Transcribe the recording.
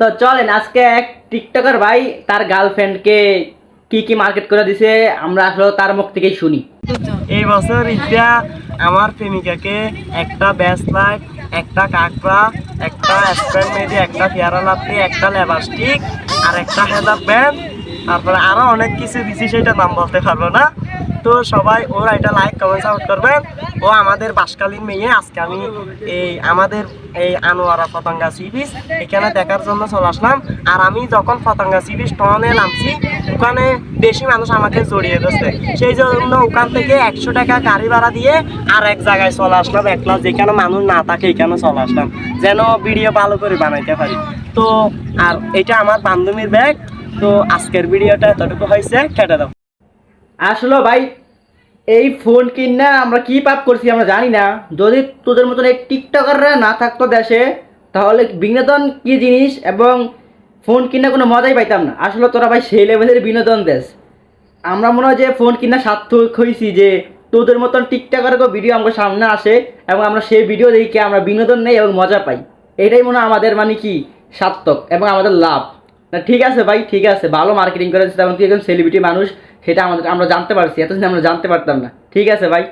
তো চলেন, আজকে এক টিকটকার ভাই তার গার্লফ্রেন্ডকে কি কি মার্কেট করে দিছে, আমরা আসলে তার মুখ থেকেই শুনি। এই বছর ঈদটা আমার প্রেমিকাকে একটা ব্যাস লাইট একটা কাঁকড়া, একটা স্প্যান মেডি একটা পেয়ারা লাপড়ি একটা লেবাস্টিক আর একটা হেজাব ব্যান্ড তারপরে আরও অনেক কিছু দিছি সেটা নাম বলতে পারব না। তো সবাই ওর এটা লাইক কমেন্ট সাপোর্ট করবেন। ও আমাদের বাসকালীন মেয়ে, আজকে আমি এই আমাদের এই আনোয়ারা পতঙ্গা সি বিচ এখানে দেখার জন্য চলে আসলাম। আর আমি যখন পতঙ্গা সি বিচ টনে নামছি, ওখানে বেশি মানুষ আমাকে জড়িয়ে ধরছে। সেই জন্য ওখান থেকে একশো টাকা গাড়ি ভাড়া দিয়ে আর এক জায়গায় চলে আসলাম একলা যেখানে মানুষ না থাকে, এখানে চলে আসলাম। যেন ভিডিও ভালো করে বানাইতে পারি। তো, আর এটা আমার বান্ধবীর ব্যাগ তো আজকের ভিডিওটা এতটুকু হয়েছে, কেটে দাও। আসলে ভাই, এই ফোন কিনা আমরা কি পাপ করছি আমরা জানি না। যদি তোদের মতন এই টিকটকাররা না থাকতো দেশে, তাহলে বিনোদন কি জিনিস এবং ফোন কিনা কোনো মজাই পাইতাম না। আসলে তোরা ভাই সেই লেভেলের বিনোদন দেশ। আমরা মনে হয় যে ফোন কিনা সার্থক হয়েছি যে তোদের মতন টিকটকারকে ভিডিও আমার সামনে আসে এবং আমরা সেই ভিডিও দেখে আমরা বিনোদন নেই এবং মজা পাই। এটাই মনে হয় আমাদের মানে কি? সার্থক এবং আমাদের লাভ। না, ঠিক আছে ভাই, ঠিক আছে। ভালো মার্কেটিং করেছে তেমন তুই একজন সেলিব্রিটি মানুষ। সেটা আমাদের আমরা জানতে পারছি এতদিন আমরা জানতে পারতাম না। ঠিক আছে ভাই?